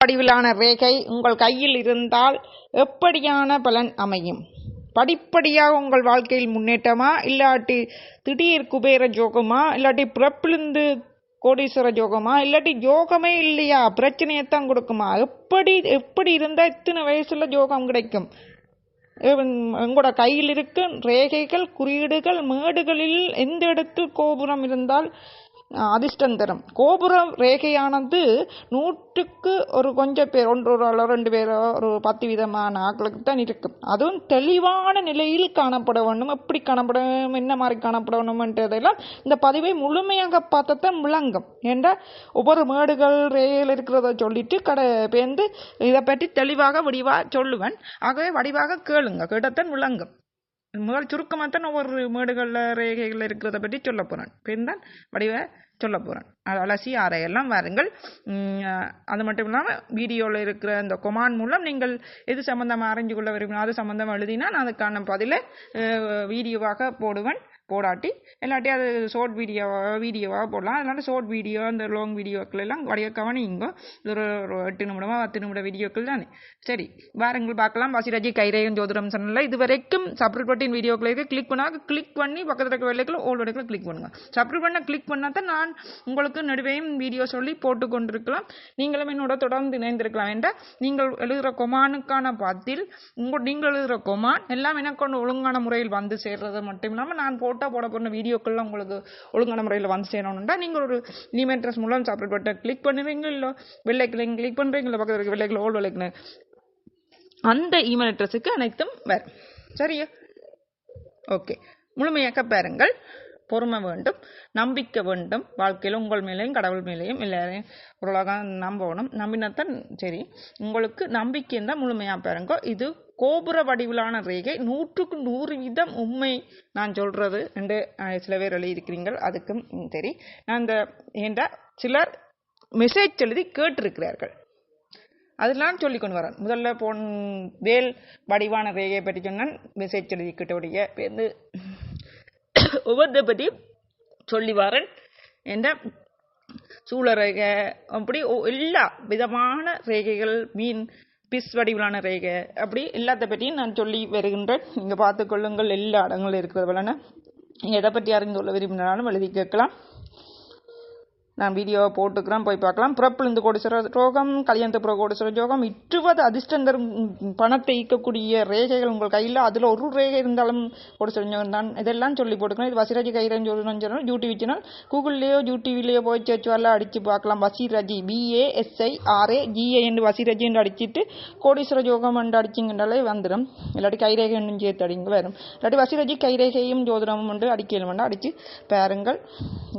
வடிவிலான ரேகை உங்கள் கையில் இருந்தால் எப்படியான பலன் அமையும்? படிப்படியாக உங்கள் வாழ்க்கையில் முன்னேற்றமா? இல்லாட்டி திடீர் குபேர ஜோகமா? இல்லாட்டி பிறப்பிலிருந்து கோடீஸ்வர ஜோகமா? இல்லாட்டி யோகமே இல்லையா? பிரச்சனையைத்தான் கொடுக்குமா? எப்படி எப்படி இருந்தால் இத்தனை வயசுல ஜோகம் கிடைக்கும்? உம், உங்களோட கையில் இருக்கும் ரேகைகள் குறியீடுகள் மேடுகளில் எந்த இடத்தில் கோபுரம் இருந்தால் அதிர்ஷ்டம் தரும் கோபுர ரேகையானது நூற்றுக்கு ஒரு கொஞ்சம் பேர் ஒன்று ஒரு ஆளோ ரெண்டு பேரோ ஒரு பத்து விதமான ஆட்களுக்கு தான் இருக்கும். அதுவும் தெளிவான நிலையில் காணப்பட வேண்டும். எப்படி காணப்பட வேண்டும்? என்ன மாதிரி காணப்பட வேண்டும்ன்றதெல்லாம் இந்த பதிவை முழுமையாக பார்த்ததான் விளங்கும். ஏண்டா ஒவ்வொரு மேடுகள் ரேகையில் இருக்கிறத சொல்லிட்டு கடை பேர்ந்து இதை பற்றி தெளிவாக வடிவாக சொல்லுவேன். ஆகவே வடிவாக கேளுங்க. கேட்டத்தான் விளங்கும். முதல் சுருக்கமாக தான் ஒவ்வொரு மேடுகளில் ரேகைகளில் இருக்கிறத பற்றி சொல்ல போகிறேன் பின் தான் வடிவ சொல்ல போகிறேன் அலசி ஆரையெல்லாம் வாருங்கள். அது மட்டும் இல்லாமல் வீடியோவில் இருக்கிற அந்த கொமான் மூலம் நீங்கள் எது சம்மந்தமாக அறிஞ்சு கொள்ள விரும்பினா அது சம்மந்தமாக எழுதினா நான் அதுக்கான பதிலை வீடியோவாக போடுவேன். போடாட்டி இல்லாட்டி அது ஷார்ட் வீடியோவாக வீடியோவாக போடலாம். இல்லாட்டி ஷார்ட் வீடியோ அந்த லாங் வீடியோக்கள் எல்லாம் வடிய கவனிங்க ஒரு ஒரு எட்டு நிமிடமா பத்து நிமிட வீடியோக்கள் தானே. சரி வாரங்கள் பார்க்கலாம். வாசிராஜி கைரேகன் ஜோதிடம் சேனலில் இது வரைக்கும் சப்ஸ்கிரைப் பட்டின் வீடியோக்களுக்கு கிளிக் பண்ணால் கிளிக் பண்ணி பக்கத்தில் இருக்க வெள்ளைக்குள்ள ஓல் வெள்ளைக்குள்ள கிளிக் பண்ணுங்கள் சப்ரூட் பண்ண கிளிக் பண்ணால் தான் நான் உங்களுக்கு நடுவேயும் வீடியோ சொல்லி போட்டு கொண்டிருக்கலாம். நீங்களும் என்னோட தொடர்ந்து இணைந்திருக்கலாம் என்ற நீங்கள் எழுதுகிற கொமானுக்கான பதில் உங்கள் நீங்கள் எழுதுகிற கொமான் எல்லாம் எனக்கு ஒன்று ஒழுங்கான முறையில் வந்து சேர்றது மட்டும் இல்லாமல் நான் போட்டு போட்டால் போட போகிற வீடியோக்கள்லாம் உங்களுக்கு ஒழுங்கான முறையில் வந்து சேரணும்னா நீங்கள் ஒரு இமெயில் ட்ரெஸ் மூலம் சாப்பிட் பட்டன் கிளிக் பண்ணுவீங்க இல்லை வெள்ளைக்கில் கிளிக் பண்ணுறீங்க இல்லை பக்கத்தில் இருக்க வெள்ளைக்கில் ஓல் வெள்ளைக்கில் அந்த இமெயில் அட்ரஸுக்கு அனைத்தும் வேறு சரியா? ஓகே முழுமையாக பாருங்கள். பொறுமை வேண்டும் நம்பிக்கை வேண்டும். வாழ்க்கையில் உங்கள் மேலேயும் கடவுள் மேலேயும் எல்லாரையும் உலகம் நம்பணும். நம்பினத்தான் சரி. உங்களுக்கு நம்பிக்கை இருந்தால் முழுமையாக பாருங்க. இது கோபுர வடிவிலான ரேகை. நூற்றுக்கு நூறு வீதம் உண்மை நான் சொல்கிறது என்று சில பேர் எழுதியிருக்கிறீர்கள். அதுக்கும் சரி. நான் இந்த ஏண்டா சிலர் மெசேஜ் எழுதி கேட்டிருக்கிறார்கள். அதெல்லாம் சொல்லி கொண்டு வரேன். முதல்ல போன் வேல் வடிவான ரேகையை பற்றி சொன்னால் மெசேஜ் எழுதி எழுதிக்கிட்டோடைய வந்து ஒவ்வொருத்தை பற்றி சொல்லி வரேன் என்ற சூழ ரேகை அப்படி ஒ- எல்லா விதமான ரேகைகள் மீன் பிஸ் வடிவிலான ரேகை. அப்படி எல்லாத்த பற்றியும் நான் சொல்லி வருகின்றேன். நீங்கள் பார்த்துக்கொள்ளுங்கள் எல்லா இடங்களும் இருக்கிறது போலன நீங்கள் எதை பற்றி அறிந்து கொள்ள விரும்பினாலும் எழுதி கேட்கலாம். நான் வீடியோவை போட்டுக்கிறேன் போய் பார்க்கலாம். பிறப்பிலிருந்து கோடீஸ்வர ரோகம் கல்யாணத்து புற கோடீஸ்வர யோகம் இற்றுவது அதிர்ஷ்டந்தரும் பணத்தை ஈர்க்கக்கூடிய ரேகைகள் உங்கள் கையில். அதில் ஒரு ரேகை இருந்தாலும் கோடீஸ்வர யோகம் தான். இதெல்லாம் சொல்லி போட்டுக்கிறேன் இது வசிராஜி கைரன் சொல்லணும் யூடியூப் சேனல் கூகுள்லேயோ யூடியூப்லேயோ போய் சர்ச் வரல அடித்து பார்க்கலாம். வசிராஜி பிஏஎஸ்ஐ ஆர்ஏ ஜிஏ என்று வசிராஜி என்று அடிச்சிட்டு கோடீஸ்வர யோகம் என்று அடிச்சிங்கன்றாலே வந்துடும் இல்லாட்டி கைரேகை என்னும் சேர்த்து அடிங்க வரும். இல்லாட்டி வசிராஜி கைரேகையும் ஜோதிடமும் என்று அடிக்கலாம் வேண்டாம் அடித்து பாருங்கள்.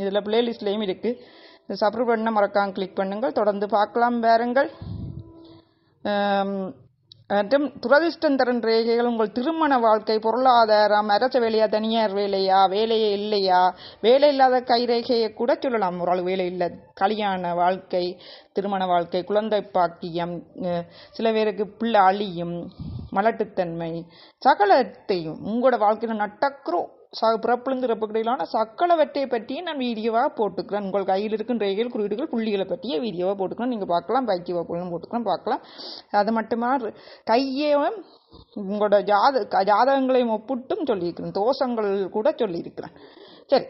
இதில் பிளேலிஸ்ட்லேயும் இருக்குது சப்ஸ்கிரைப் பண்ண மறக்காம கிளிக் பண்ணுங்கள். தொடர்ந்து பார்க்கலாம் பாருங்கள். மற்றும் துரதிர்ஷ்டம் தரும் ரேகைகள் உங்கள் திருமண வாழ்க்கை பொருளாதாரம் அரச வேலையா தனியார் வேலையா வேலையே இல்லையா? வேலை இல்லாத கைரேகையை கூட சொல்லலாம். ஒரு ஆள் வேலை இல்லை கல்யாண வாழ்க்கை திருமண வாழ்க்கை குழந்தை பாக்கியம் சில பேருக்கு பிள்ளை அழியும் மலட்டுத்தன்மை சகலத்தையும் உங்களோட வாழ்க்கையில் நடக்கிறோம் ச பிறப்பிலிருந்து இறப்புக்கிடையிலான சக்கலவற்றை பற்றியும் நான் வீடியோவாக போட்டுக்கிறேன். உங்கள் கையில் இருக்கும் ரேகைகள் குறியீடுகள் புள்ளிகளை பற்றிய வீடியோவாக போட்டுக்கிறேன். நீங்கள் பார்க்கலாம் பைக்கி வகுப்புகளும் போட்டுக்கிறேன் பார்க்கலாம். அது மட்டுமா கையே உங்களோட ஜாத க- ஜாதகங்களையும் ஒப்பிட்டும் சொல்லியிருக்கிறேன். தோஷங்கள் கூட சொல்லியிருக்கிறேன். சரி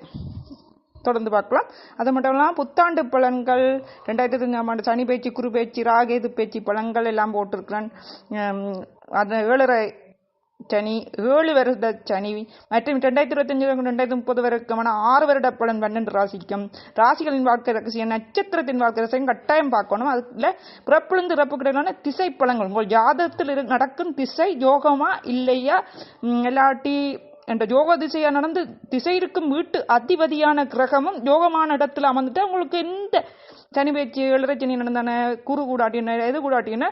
தொடர்ந்து பார்க்கலாம். அது மட்டும் இல்லாமல் புத்தாண்டு பலன்கள் ரெண்டாயிரத்தி இருபத்தஞ்சாம் ஆண்டு சனி பேச்சு குரு பேச்சு ராகேது பேச்சு பலன்கள் எல்லாம் போட்டிருக்கிறேன். உம், அது ஏழரை சனி ஏழு வருட சனி மற்றும் ரெண்டாயிரத்தி இருபத்தஞ்சு ரெண்டாயிரத்தி முப்பது வரைக்குமான ஆறு வருட பலன் பன்னெண்டு ராசிக்கும். ராசிகளின் வாழ்க்கை ரகசியம் நட்சத்திரத்தின் வாழ்க்கை ரகசியம் கட்டாயம் பார்க்கணும். அதில் பிறப்பிலிருந்து இறப்பு கிடையான திசை பலங்கள் உங்கள் ஜாதகத்தில் இரு- நடக்கும் திசை யோகமா இல்லையா? எல்லாட்டி இல்லாட்டி என்ற யோக திசையா நடந்து திசை இருக்கும் வீட்டு அதிபதியான கிரகமும் யோகமான இடத்துல அமர்ந்துட்டு உங்களுக்கு எந்த சனி பேச்சு ஏழரை சனி நடந்தான குரு கூடாட்டின எது கூடாட்டின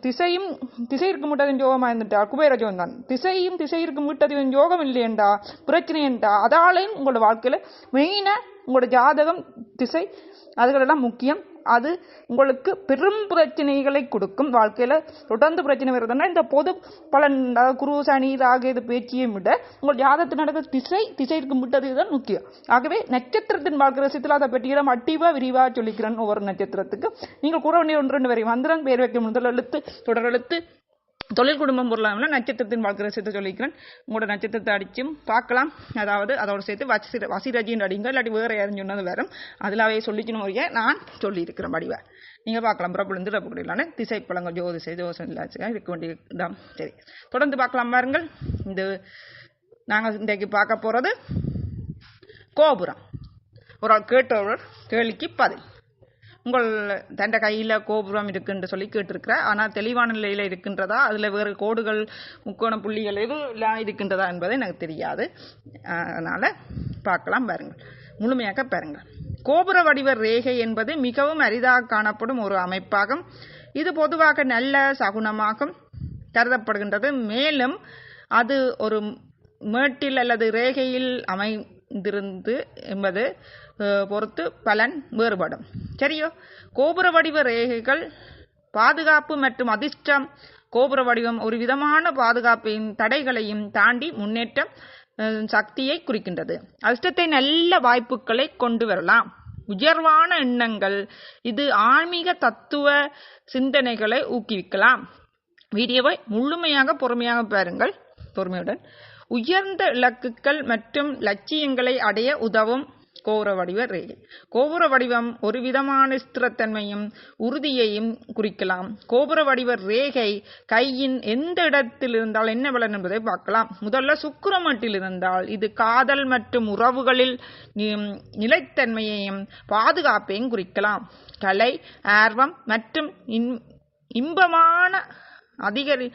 திசையும் திசை இருக்கும் விட்டதின் யோகமாக இருந்துட்டா குபேர தான் திசையும் திசை இருக்கும் விட்டதின் யோகம் இல்லையண்டா பிரச்சனையண்டா அதாலையும் உங்களோட வாழ்க்கையில் மெயினாக உங்களோட ஜாதகம் திசை அதுகளெல்லாம் முக்கியம். அது உங்களுக்கு பெரும் பிரச்சனைகளை கொடுக்கும். வாழ்க்கையில் தொடர்ந்து பிரச்சனை வருதுன்னா இந்த பொது பலன் குரு சனி ராகு இது பேச்சியை விட உங்கள் ஜாதகத்தில் நடக்கிற திசை திசைக்கு விட்டது தான் முக்கியம். ஆகவே நட்சத்திரத்தின் வாழ்க்கை ரசத்தில் அதை பற்றியெல்லாம் அட்டிவாக விரிவாக சொல்லிக்கிறேன் ஒவ்வொரு நட்சத்திரத்துக்கு நீங்கள் கூற வேண்டிய ஒன்று ரெண்டு வரை மந்திரம் பேர் வைக்க முதல் எழுத்து தொடர் எழுத்து தொழில் குடும்பம் பொருளாமல் நட்சத்திரத்தின் வாழ்க்கை ரசித்து சொல்லிக்கிறேன். உங்களோட நட்சத்திரத்தை அடிச்சும் பார்க்கலாம். அதாவது அதோட சேர்த்து வசி வசிரஜின்னு அடிங்க இல்லாட்டி வேறு யாரும் சொன்னது வேறும். அதிலாவே சொல்லிக்கணும் ஒழிய நான் சொல்லியிருக்கிறேன் வடிவ நீங்கள் பார்க்கலாம். புறப்படுந்து ரப்பு திசை பழங்கள் ஜோதிசை ஜோசம் இல்லாச்சுங்க இருக்க வேண்டிய சரி. தொடர்ந்து பார்க்கலாம் பாருங்கள். இந்த நாங்கள் இன்றைக்கு பார்க்க போகிறது கோபுரம். ஒரு ஆள் கேட்டவர் கேள்விக்கு பதில். உங்கள் தண்ட கையில் கோபுரம் இருக்குன்னு சொல்லி கேட்டிருக்கிற ஆனால் தெளிவான நிலையில் இருக்கின்றதா? அதில் வேறு கோடுகள் முக்கோண புள்ளிகள் எதுவும் இருக்கின்றதா என்பது எனக்கு தெரியாது. அதனால் பார்க்கலாம் பாருங்கள். முழுமையாக பாருங்கள். கோபுர வடிவ ரேகை என்பது மிகவும் அரிதாக காணப்படும் ஒரு அமைப்பாகும். இது பொதுவாக நல்ல சகுனமாக கருதப்படுகின்றது. மேலும் அது ஒரு மேட்டில் அல்லது ரேகையில் அமைந்திருந்து என்பது பொறுத்து பலன் வேறுபடும் சரியோ கோபுர வடிவ ரேகைகள் பாதுகாப்பு மற்றும் அதிர்ஷ்டம் கோபுர வடிவம் ஒரு விதமான பாதுகாப்பையும் தடைகளையும் தாண்டி முன்னேற்றம் சக்தியை குறிக்கின்றது அதிர்ஷ்டத்தை நல்ல வாய்ப்புகளை கொண்டு வரலாம் உயர்வான எண்ணங்கள் இது ஆன்மீக தத்துவ சிந்தனைகளை ஊக்குவிக்கலாம் வீடியோவை முழுமையாக பொறுமையாக பாருங்கள் பொறுமையுடன் உயர்ந்த இலக்குகள் மற்றும் லட்சியங்களை அடைய உதவும் கோபுர வடிவ ரேகை. கோபுர வடிவம் ஒரு விதமான ஸ்திரத்தன்மையும் உறுதியையும் குறிக்கலாம். கோபுர வடிவ ரேகை கையின் எந்த இடத்தில் இருந்தால் என்ன பலன் என்பதை பார்க்கலாம். முதல்ல சுக்கிரமட்டில் இருந்தால் இது காதல் மற்றும் உறவுகளில் நிலைத்தன்மையையும் பாதுகாப்பையும் குறிக்கலாம். கலை ஆர்வம் மற்றும் இன்- இன்பமான அதிகரி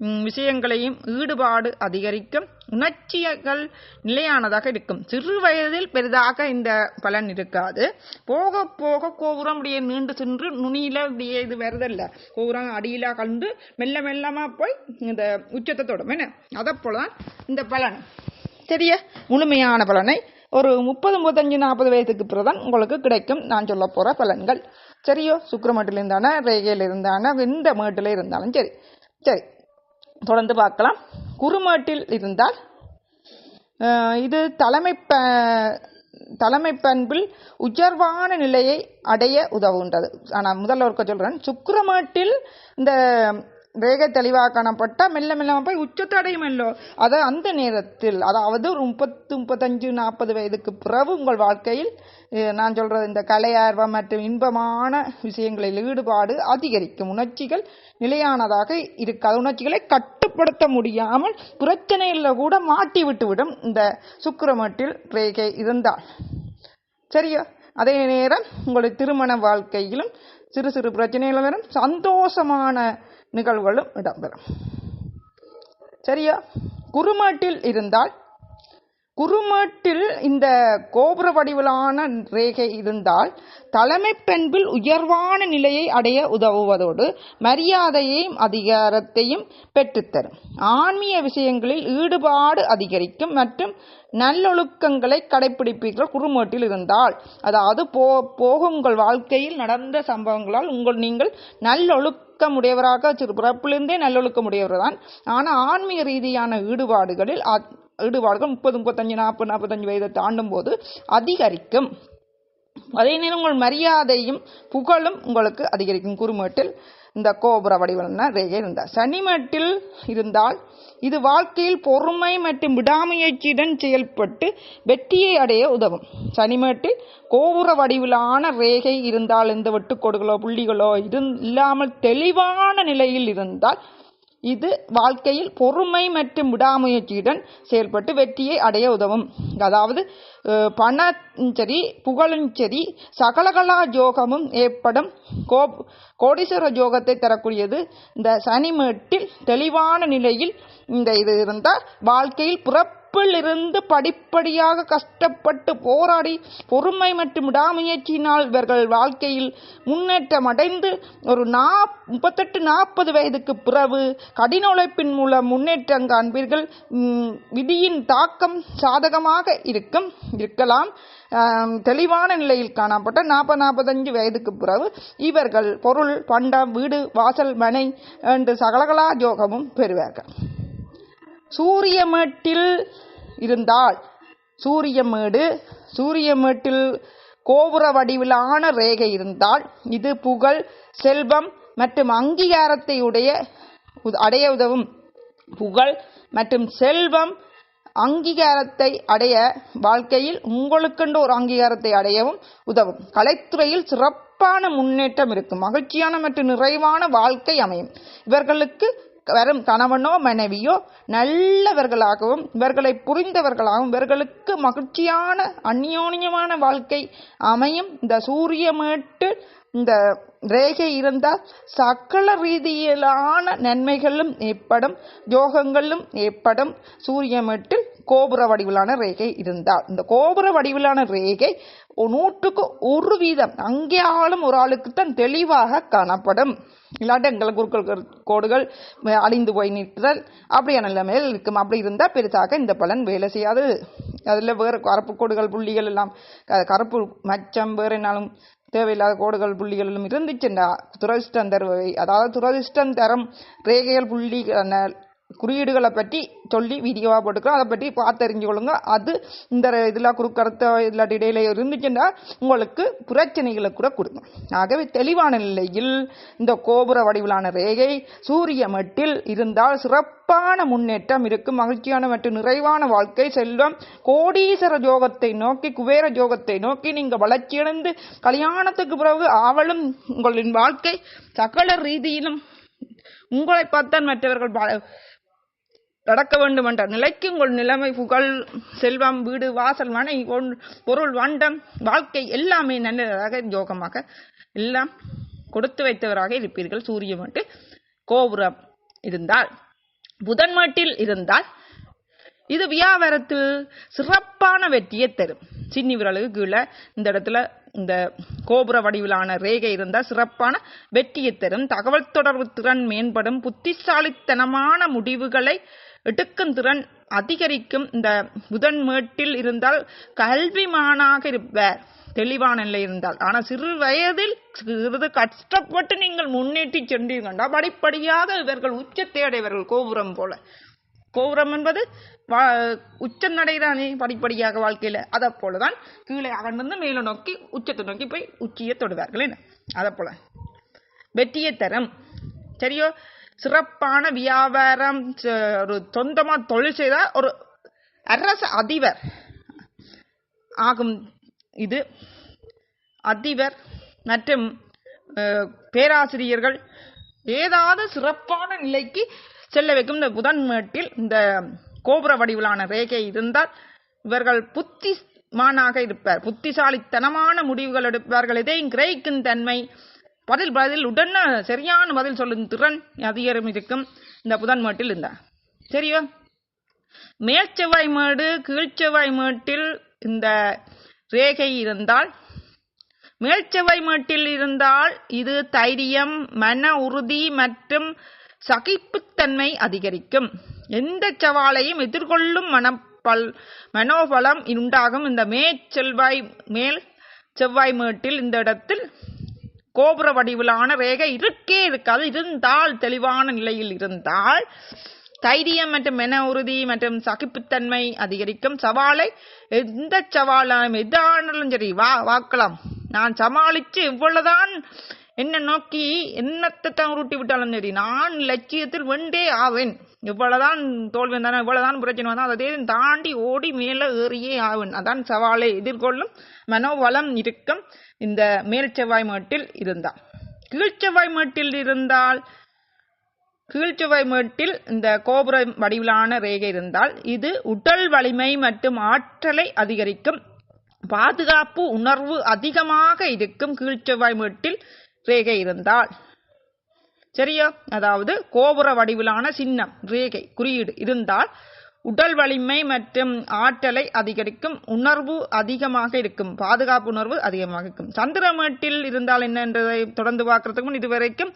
விஷயங்களையும் ஈடுபாடு அதிகரிக்கும் உணர்ச்சிகள் நிலையானதாக இருக்கும். சிறு வயதில் பெரிதாக இந்த பலன் இருக்காது. போக போக கோபுரம் அப்படியே நீண்டு சென்று நுனியில அப்படியே இது வருதல்ல. கோபுரம் அடியில கலந்து மெல்ல மெல்லமா போய் இந்த உச்சத்தை தொடும். என்ன? அதை போலதான் இந்த பலன். தெரிய முழுமையான பலனை ஒரு முப்பது முப்பத்தஞ்சு நாற்பது வயதுக்கு பிறகுதான் உங்களுக்கு கிடைக்கும். நான் சொல்ல போற பலன்கள். சரியோ? சுக்கரமேட்டில் இருந்தான ரேகையில் இருந்தானா எந்த மேட்டில் இருந்தாலும் சரி. சரி. தொடர்ந்து பார்க்கலாம். குறுமேட்டில் இருந்தால் இது தலைமை ப தலைமை பண்பில் உயர்வான நிலையை அடைய உதவுகின்றது. ஆனால் முதல்ல ஒருக்க சொல்கிறேன் சுக்கிரமேட்டில் இந்த ரேகை தெளிவாக மெல்ல மெல்ல போய் உச்சத்தடையும் அடையுமல்லோ அதை அந்த நேரத்தில் அதாவது ஒரு முப்பத்து முப்பத்தஞ்சு நாற்பது வயதுக்கு பிறகு உங்கள் வாழ்க்கையில் நான் சொல்கிறது இந்த கலையார்வம் மற்றும் இன்பமான விஷயங்களில் ஈடுபாடு அதிகரிக்கும். உணர்ச்சிகள் நிலையானதாக இருக்காது. உணர்ச்சிகளை கட்டுப்படுத்த முடியாமல் பிரச்சனையில் கூட மாட்டி விட்டுவிடும் இந்த சுக்கிரமட்டில் ரேகை இருந்தால். சரியா? அதே நேரம் உங்களுடைய திருமண வாழ்க்கையிலும் சிறு சிறு பிரச்சனைகள் வரும் சந்தோஷமான நிகழ்வுகளும் இடம்பெறும். சரியா? குருமாட்டில் இருந்தால் குருமாட்டில் இந்த கோபுர வடிவிலான ரேகை இருந்தால் தலைமை பண்பில் உயர்வான நிலையை அடைய உதவுவதோடு மரியாதையையும் அதிகாரத்தையும் பெற்றுத்தரும். ஆன்மீக விஷயங்களில் ஈடுபாடு அதிகரிக்கும் மற்றும் நல்லொழுக்கங்களை கடைபிடிப்பீர்கள் குறுமேட்டில் இருந்தால். அதாவது போ போக உங்கள் வாழ்க்கையில் நடந்த சம்பவங்களால் உங்கள் நீங்கள் நல்லொழுக்கம் உடையவராக சிறு பிறப்பிலிருந்தே நல்லொழுக்கம் உடையவர் தான் ஆனால் ஆன்மீக ரீதியான ஈடுபாடுகளில் அ- ஈடுபாடுகள் முப்பது முப்பத்தஞ்சு நாற்பது நாற்பத்தஞ்சு வயதை தாண்டும் போது அதிகரிக்கும். அதே நேரம் உங்கள் மரியாதையும் புகழும் உங்களுக்கு அதிகரிக்கும். குறுமேட்டில் இந்த கோபுர வடிவன ரேகை இருந்தால் சனிமேட்டில் இருந்தால் இது வாழ்க்கையில் பொறுமை மற்றும் விடாமுயற்சியுடன் செயல்பட்டு வெற்றியை அடைய உதவும். சனிமேட்டில் கோபுர வடிவிலான ரேகை இருந்தால் எந்த வெட்டுக்கோடுகளோ புள்ளிகளோ இருந் இல்லாமல் தெளிவான நிலையில் இருந்தால் இது வாழ்க்கையில் பொறுமை மற்றும் விடாமுயற்சியுடன் செயல்பட்டு வெற்றியை அடைய உதவும். அதாவது பணம் சரி புகழும் சரி சகலகலா யோகமும் ஏற்படும். கோ கோடீஸ்வர யோகத்தை தரக்கூடியது இந்த சனிமேட்டில் தெளிவான நிலையில் இந்த இது இருந்தால் வாழ்க்கையில் புற பிறப்பிலிருந்து படிப்படியாக கஷ்டப்பட்டு போராடி பொறுமை மற்றும் விடாமுயற்சியினால் இவர்கள் வாழ்க்கையில் முன்னேற்றம் அடைந்து ஒரு நா முப்பத்தெட்டு நாற்பது வயதுக்கு பிறகு கடின உழைப்பின் மூலம் முன்னேற்றம் காண்பீர்கள் விதியின் தாக்கம் சாதகமாக இருக்கும் இருக்கலாம். தெளிவான நிலையில் காணப்பட்ட நாற்பது நாற்பத்தஞ்சு வயதுக்கு பிறகு இவர்கள் பொருள் பண்டம் வீடு வாசல் மனை என்று சகலகலா யோகமும் பெறுவார்கள். சூரியமேட்டில் இருந்தால் சூரியமேடு சூரியமேட்டில் கோபுர வடிவிலான ரேகை இருந்தால் இது புகழ் செல்வம் மற்றும் அங்கீகாரத்தை உடைய அடைய உதவும். புகழ் மற்றும் செல்வம் அங்கீகாரத்தை அடைய வாழ்க்கையில் உங்களுக்கென்று ஒரு அங்கீகாரத்தை அடையவும் உதவும். கலைத்துறையில் சிறப்பான முன்னேற்றம் இருக்கும். மகிழ்ச்சியான மற்றும் நிறைவான வாழ்க்கை அமையும். இவர்களுக்கு வரும் கணவனோ மனைவியோ நல்லவர்களாகவும் இவர்களை புரிந்தவர்களாகவும் இவர்களுக்கு மகிழ்ச்சியான அந்யோன்யமான வாழ்க்கை அமையும். இந்த சூரியமேட்டு இந்த ரேகை இருந்தால் சகல ரீதியிலான நன்மைகளும் ஏற்படும் யோகங்களும் ஏற்படும். சூரியமிட்டு கோபுர வடிவிலான ரேகை இருந்தால் இந்த கோபுர வடிவிலான ரேகை நூற்றுக்கு ஒரு வீதம் அங்கே ஆளும் ஒரு ஆளுக்கு தான் தெளிவாக காணப்படும். இல்லாட்டி எங்களை குறுக்கள் கோடுகள் அழிந்து போய் நிற்கிறல் அப்படியான நிலைமையில் இருக்கும் அப்படி இருந்தால் பெருசாக இந்த பலன் வேலை செய்யாது. அதில் வேறு கருப்பு கோடுகள் புள்ளிகள் எல்லாம் கருப்பு மச்சம் வேறு என்னாலும் தேவையில்லாத கோடுகள் புள்ளிகளிலும் இருந்துச்சுண்டா. துரதிஷ்டம் தருவை அதாவது துரதிஷ்டம் தரும் ரேகைகள் புள்ளி குறியீடுகளை பற்றி சொல்லி வீடியோவாக போட்டுக்கிறோம். அதை பற்றி பார்த்து தெரிஞ்சு கொள்ளுங்க அது இந்த இதில் குறுக்கறுத்த இல்லாட்டி இடையில இருந்துச்சுன்னா உங்களுக்கு பிரச்சனைகளை கூட கொடுக்கும். ஆகவே தெளிவான நிலையில் இந்த கோபுர வடிவிலான ரேகை சூரிய மட்டில் இருந்தால் சிறப்பான முன்னேற்றம் இருக்கும். மகிழ்ச்சியான மற்றும் நிறைவான வாழ்க்கை செல்வம். கோடீஸ்வர ஜோகத்தை நோக்கி குபேர ஜோகத்தை நோக்கி நீங்கள் வளர்ச்சியடைந்து கல்யாணத்துக்கு பிறகு ஆவலும் உங்களின் வாழ்க்கை சகல ரீதியிலும் உங்களை பார்த்தான் மற்றவர்கள் நடக்க வேண்டும் என்ற நிலைக்கும் உங்கள் நிலைமை புகழ் செல்வம் வீடு வாசல் மனை பொன்- பொருள் வண்டம் வாழ்க்கை எல்லாமே நல்லதாக யோகமாக எல்லாம் கொடுத்து வைத்தவராக இருப்பீர்கள். சூரிய மட்டு கோபுரம் இருந்தால் புதன் மட்டில் இருந்தால் இது வியாபாரத்தில் சிறப்பான வெற்றியை தரும். சின்னி விரலுக்கு கீழே இந்த இடத்துல இந்த கோபுர வடிவிலான ரேகை இருந்தால் சிறப்பான வெற்றியை தரும். தகவல் தொடர்பு திறன் மேம்படும் புத்திசாலித்தனமான முடிவுகளை எடுக்கும் திறன் அதிகரிக்கும். இந்த புதன் மேட்டில் இருந்தால் கல்விமானாக இருப்பார். தெளிவான நிலை இருந்தால். ஆனால் சிறு வயதில் சிறிது கஷ்டப்பட்டு நீங்கள் முன்னேற்றி சென்றீர்களா படிப்படியாக இவர்கள் உச்சத்தை அடைவர்கள் கோபுரம் போல. கோபுரம் என்பது வா- உச்சம் நடைதானே படிப்படியாக வாழ்க்கையில. அதை போலதான் கீழே அகர்ந்து மேலே நோக்கி உச்சத்தை நோக்கி போய் உச்சியை தொடுவார்கள் என்ன அதை போல. வெற்றியை தரும். சரியோ? சிறப்பான வியாபாரம் ஒரு சொந்தமா தொழில் செய்தால் ஒரு அரசு அதிபர் ஆகும் இது. அதிபர் மற்றும் பேராசிரியர்கள் ஏதாவது சிறப்பான நிலைக்கு செல்ல வைக்கும். இந்த புதன் மேட்டில் இந்த கோபுர வடிவிலான ரேகை இருந்தால் இவர்கள் புத்திமானாக இருப்பார். புத்திசாலித்தனமான முடிவுகள் எடுப்பார்கள். எதையும் கிரகிக்கும் தன்மை பதில் பதில் உடனே சரியான பதில் சொல்லும் திறன் அதிகாரம் இருக்கும். இந்த புதன் மேட்டில் இருந்தார். சரியோ? மேற்செவ்வாய் மேடு கீழ்ச்செவ்வாய் மேட்டில் இந்த ரேகை இருந்தால் மேற்செவ்வாய் மேட்டில் இருந்தால் இது தைரியம் மன உறுதி மற்றும் சகிப்புத்தன்மை அதிகரிக்கும். எந்த சவாலையும் எதிர்கொள்ளும் மனப்பல் மனோபலம் உண்டாகும். இந்த மேற்செல்வாய் மேல் செவ்வாய் மேட்டில் இந்த இடத்தில் கோபுர வடிவிலான ரேகை இருக்கே இருக்காது. இருந்தால் தெளிவான நிலையில் இருந்தால் தைரியம் மற்றும் மன உறுதி மற்றும் சகிப்புத்தன்மை அதிகரிக்கும். சவாலை எந்த சவாலும் எதானாலும் சரி வா வாக்கலாம். நான் சமாளித்து இவ்வளவுதான். என்ன நோக்கி என்னத்தை தான் உருட்டி விட்டாலும் சரி நான் லட்சியத்தில் வெண்டே ஆவேன். இவ்வளவுதான் தோல்வி வந்தாலும் இவ்வளவுதான் பிரச்சனை வந்தால் அதே தாண்டி ஓடி மேலே ஏறியே ஆவேன். அதான் சவாலை எதிர்கொள்ளும் மனோவளம் இருக்கும். இந்த மேல் செவ்வாய் மேட்டில் இருந்தால். கீழ்ச்செவ்வாய் மேட்டில் இருந்தால் கீழ்ச்சுவை மேட்டில் இந்த கோபுர வடிவிலான ரேகை இருந்தால் இது உடல் வலிமை மற்றும் ஆற்றலை அதிகரிக்கும். பாதுகாப்பு உணர்வு அதிகமாக இருக்கும் கீழ்ச்செவ்வாய் மேட்டில் ரேகை இருந்தால். சரியா? அதாவது கோபுர வடிவிலான சின்னம் ரேகை குறியீடு இருந்தால் உடல் வலிமை மற்றும் ஆற்றலை அதிகரிக்கும் உணர்வு அதிகமாக இருக்கும் பாதுகாப்பு உணர்வு அதிகமாக இருக்கும். சந்திரமேட்டில் இருந்தால் என்னன்றதை தொடர்ந்து பார்க்கறதுக்கு முன் இதுவரைக்கும்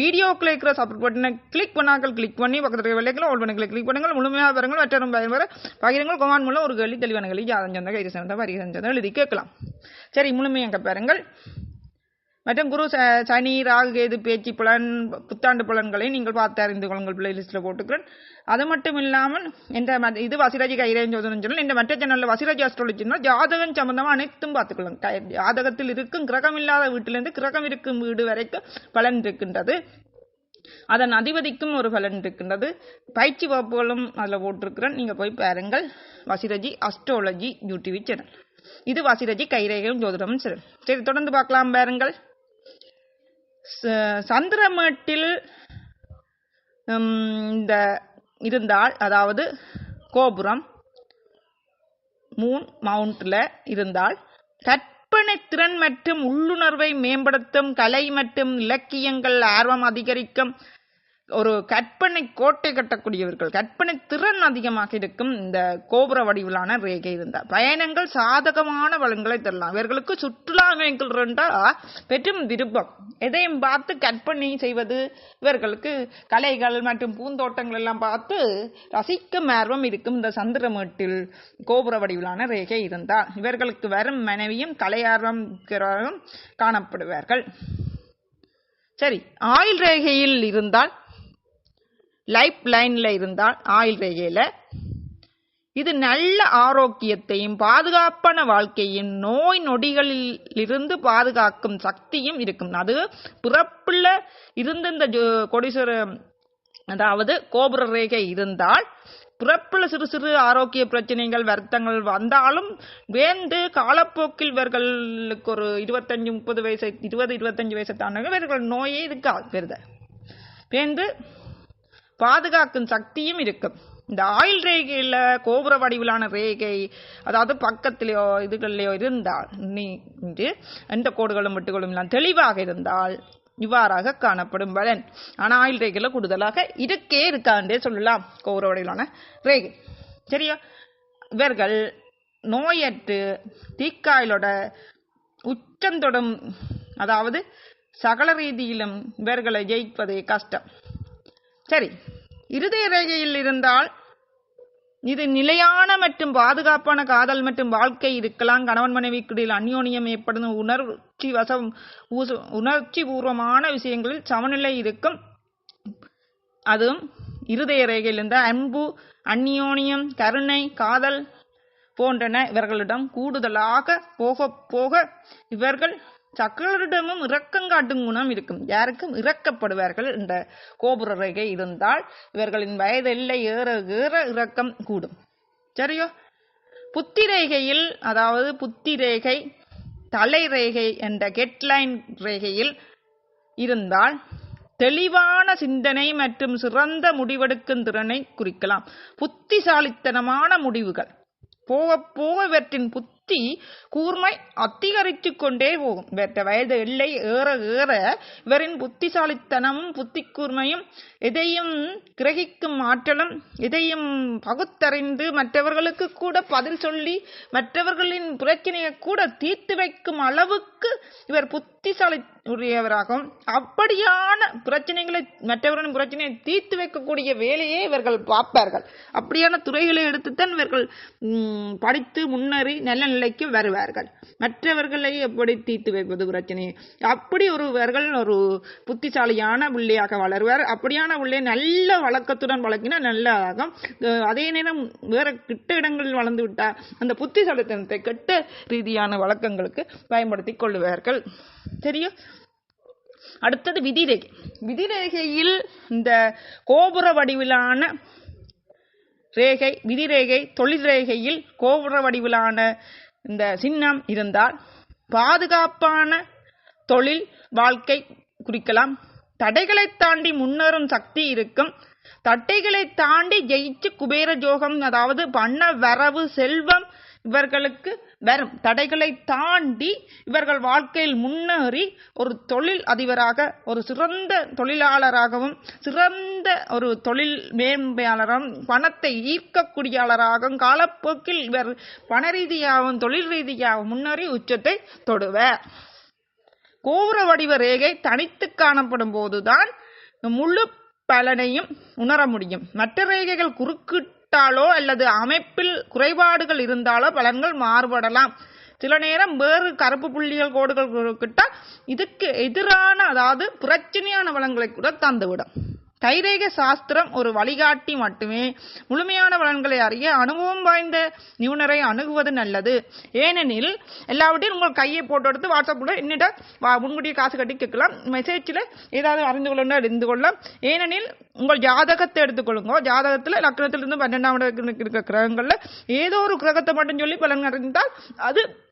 வீடியோக்குள்ள இருக்கிற சப்போர்ட் பட்டனை கிளிக் பண்ணாக்கள் கிளிக் பண்ணி பக்கத்தில் இருக்கிற வெள்ளைக்கில் ஓல் பண்ணி கிளிக் பண்ணுங்கள். முழுமையாக வருங்கள் மற்றொரு பயன்பெற பகிரங்கள். கொமான் மூலம் ஒரு கேள்வி தெளிவான கேள்வி ஜாதம் சொந்த கைது சேர்ந்த வரி செஞ்சதை எழுதி கேட்கலாம். சரி முழுமையாக பாருங்கள். மற்றும் குரு ச- சனி ராகு கேது பேச்சு புலன் புத்தாண்டு புலன்களை நீங்கள் பார்த்து அறிந்து கொள்ளுங்கள். பிளேலிஸ்ட்டில் போட்டுக்கிறேன். அது மட்டும் இல்லாமல் இந்த இது வசிராஜி கைரேன் ஜோதனம் சொல்லி இந்த மற்ற சேனலில் வசிராஜி அஸ்ட்ராலஜினா ஜாதகம் சம்பந்தமாக அனைத்தும் பார்த்துக்கொள்ளுங்க ஜாதகத்தில் இருக்கும் கிரகம் இல்லாத வீட்டிலிருந்து கிரகம் இருக்கும் வீடு வரைக்கும் பலன் இருக்கின்றது. அதன் அதிபதிக்கும் ஒரு பலன் இருக்கின்றது. பயிற்சி வகுப்புகளும் அதில் போட்டிருக்கிறேன். நீங்கள் போய் பாருங்கள். வசிரஜி அஸ்ட்ரோலஜி யூடிவி சேனல் இது வசிரஜி கைரேகம் ஜோதிடமும் சரி. சரி தொடர்ந்து பார்க்கலாம். பாருங்கள். சந்திரமேட்டில் உம், இந்த இருந்தால் அதாவது கோபுரம் மூன் மவுண்டில் இருந்தால் கற்பனை திறன் மற்றும் உள்ளுணர்வை மேம்படுத்தும் கலை மற்றும் இலக்கியங்கள் ஆர்வம் அதிகரிக்கும். ஒரு கற்பனை கோட்டை கட்டக்கூடியவர்கள் கற்பனை திறன் அதிகமாக இருக்கும் இந்த கோபுர வடிவிலான ரேகை இருந்தார் பயணங்கள் சாதகமான வளங்களை தரலாம். இவர்களுக்கு சுற்றுலா மேற்கொள்றா பெரும் விருப்பம். எதையும் பார்த்து கற்பனை செய்வது இவர்களுக்கு கலைகள் மற்றும் பூந்தோட்டங்கள் எல்லாம் பார்த்து ரசிக்கும் ஆர்வம் இருக்கும் இந்த சந்திரமேட்டில் கோபுர வடிவிலான ரேகை இருந்தால் இவர்களுக்கு வரும் மனைவியும் கலை ஆர்வம் காணப்படுவார்கள். சரி ஆயுள் ரேகையில் இருந்தால் லைஃப் லைனில் இருந்தால் ஆயில் ரேகையில். இது நல்ல ஆரோக்கியத்தையும் பாதுகாப்பான வாழ்க்கையும் நோய் நொடிகளில் இருந்து பாதுகாக்கும் சக்தியும் இருக்கும். அது பிறப்புல இருந்து இந்த ஜோ- அதாவது கோபுர ரேகை இருந்தால் பிறப்புல சிறு சிறு ஆரோக்கிய பிரச்சனைகள் வருத்தங்கள் வந்தாலும் வேந்து காலப்போக்கில் இவர்களுக்கு ஒரு இருபத்தஞ்சு முப்பது வயசு இருபது இருபத்தஞ்சு வயசு தாண்டின இவர்கள் நோயே இருக்காது பெருத வேந்து பாதுகாக்கும் சக்தியும் இருக்கும் இந்த ஆயில் ரேகையில் கோபுர வடிவிலான ரேகை அதாவது பக்கத்திலேயோ இதுகள்லையோ இருந்தால் நீ எந்த கோடுகளும் வெட்டுகளும் எல்லாம் தெளிவாக இருந்தால் இவ்வாறாக காணப்படும் பலன். ஆனால் ஆயில் ரேகையில் கூடுதலாக இருக்கே இருக்காண்டே சொல்லலாம் கோபுர வடிவிலான ரேகை. சரியா? இவர்கள் நோயற்று தீக்காயலோட உச்சந்தொடும் அதாவது சகல ரீதியிலும் இவர்களை ஜெயிப்பதே கஷ்டம். சரி. இருதய ரேகையில் இருந்தால் இது நிலையான மற்றும் பாதுகாப்பான காதல் மற்றும் வாழ்க்கை இருக்கலாம். கணவன் மனைவிக்குடியில் அந்யோன்யம் ஏற்படும் உணர்ச்சி வசம் உணர்ச்சி பூர்வமான விஷயங்களில் சமநிலை இருக்கும். அதுவும் இருதய ரேகையில் அன்பு அந்யோன்யம் கருணை காதல் போன்றன இவர்களிடம் கூடுதலாக போக போக இவர்கள் சக்கரரிடமும் இரக்கம் காட்டும் குணம் இருக்கும். யாருக்கும் இறக்கப்படுவார்கள் என்ற கோபுர ரேகை இருந்தால் இவர்களின் வயது எல்லை ஏற ஏற இரக்கம் கூடும். சரியோ? புத்தி ரேகையில் அதாவது புத்தி ரேகை தலை ரேகை என்ற கெட்லைன் ரேகையில் இருந்தால் தெளிவான சிந்தனை மற்றும் சிறந்த முடிவெடுக்கும் திறனை குறிக்கலாம். புத்திசாலித்தனமான முடிவுகள். போக போக இவற்றின் புத்தி கூர்மை அதிகரித்து கொண்டே போகும். இவற்ற வயது எல்லை ஏற ஏற இவரின் புத்திசாலித்தனமும் புத்தி கூர்மையும் எதையும் கிரகிக்கும் ஆற்றலும் எதையும் பகுத்தறிந்து மற்றவர்களுக்கு கூட பதில் சொல்லி மற்றவர்களின் பிரச்சனையை கூட தீர்த்து வைக்கும் அளவுக்கு இவர் புத்திசாலி உரியவராகவும் அப்படியான பிரச்சனைகளை மற்றவர்களின் பிரச்சனையை தீர்த்து வைக்கக்கூடிய வேலையை இவர்கள் பார்ப்பார்கள். அப்படியான துறைகளை எடுத்துத்தான் இவர்கள் படித்து முன்னேறி நல்ல நிலைக்கு வருவார்கள். மற்றவர்களை எப்படி தீர்த்து வைப்பது பிரச்சனையை அப்படி ஒருவர்கள் ஒரு புத்திசாலியான பிள்ளையாக வளருவார். அப்படியான பிள்ளை நல்ல வழக்கத்துடன் வளர்க்கினா நல்லதாகும் அதே நேரம் வேற கிட்ட இடங்களில் வளர்ந்து விட்டால் அந்த புத்திசாலித்தனத்தை கெட்ட ரீதியான வழக்கங்களுக்கு பயன்படுத்திக் கொள்ளுவார்கள். தெரியும்? அடுத்தது விதிரேகை. விதிரேகையில் இந்த கோபுர வடிவிலான ரேகை விதிரேகை தொழில் ரேகையில் கோபுர வடிவிலான இந்த சின்னம் இருந்தால் பாதுகாப்பான தொழில் வாழ்க்கை குறிக்கலாம். தடைகளை தாண்டி முன்னேறும் சக்தி இருக்கும். தட்டைகளை தாண்டி ஜெயிச்சு குபேர ஜோகம் அதாவது பண வரவு செல்வம் இவர்களுக்கு வரும் தடைகளை தாண்டி இவர்கள் வாழ்க்கையில் முன்னேறி ஒரு தொழில் அதிபராக ஒரு சிறந்த தொழிலாளராகவும் சிறந்த ஒரு தொழில் மேம்பாளரும் பணத்தை ஈர்க்கக்கூடியாளராகவும் காலப்போக்கில் இவர் பண ரீதியாகவும் தொழில் ரீதியாகவும் முன்னேறி உச்சத்தை தொடுவர். கோபுர வடிவ ரேகை தனித்து காணப்படும் போதுதான் முழு பலனையும் உணர முடியும். மற்ற ரேகைகள் குறுக்கிட்டாலோ அல்லது அமைப்பில் குறைபாடுகள் இருந்தாலோ பலன்கள் மாறுபடலாம். சில நேரம் வேறு கருப்பு புள்ளிகள் கோடுகள் கிட்ட இதுக்கு எதிரான அதாவது பிரச்சனையான பலன்களை கூட தந்துவிடும். கைரேக சாஸ்திரம் ஒரு வழிகாட்டி மட்டுமே. முழுமையான பலன்களை அறிய அனுபவம் வாய்ந்த நிபுணரை அணுகுவது நல்லது. ஏனெனில் எல்லாவற்றையும் உங்கள் கையை போட்டு எடுத்து வாட்ஸ்அப்பில் என்னிட்ட வா- முன்கூட்டியே காசு கட்டி கேட்கலாம். மெசேஜில் ஏதாவது அறிந்து கொள்ளணும் அறிந்து கொள்ளலாம். ஏனெனில் உங்கள் ஜாதகத்தை எடுத்துக்கொள்ளுங்க ஜாதகத்தில் லக்னத்திலிருந்து பன்னெண்டாம் இருக்கிற கிரகங்களில் ஏதோ ஒரு கிரகத்தை மட்டும் சொல்லி பலன் அறிந்தால் அது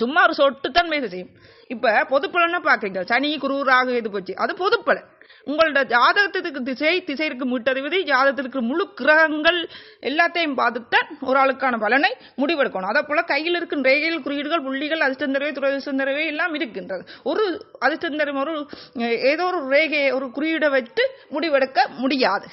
சும்மா ஒரு சொட்டுத்தான் செய்யும். இப்போ பொதுப்பலன்னு பார்க்குறீங்க. சனி குரு ராகு இது போச்சு. அது பொதுப்பலன். உங்களோட ஜாதகத்துக்கு திசை திசைக்கு மீட்டறிவது ஜாதகத்திற்கு முழு கிரகங்கள் எல்லாத்தையும் பார்த்துத்தான் ஒரு ஆளுக்கான பலனை முடிவெடுக்கணும். அதே போல் கையில் இருக்கும் ரேகைகள் குறியீடுகள் புள்ளிகள் அதிர்ஷ்டந்தரவை துரதிர்ஷ்டந்தரவை எல்லாம் இருக்கின்றது. ஒரு அதிர்ஷ்டந்தரம் ஒரு ஏதோ ஒரு ரேகையை ஒரு குறியீடை வைத்து முடிவெடுக்க முடியாது.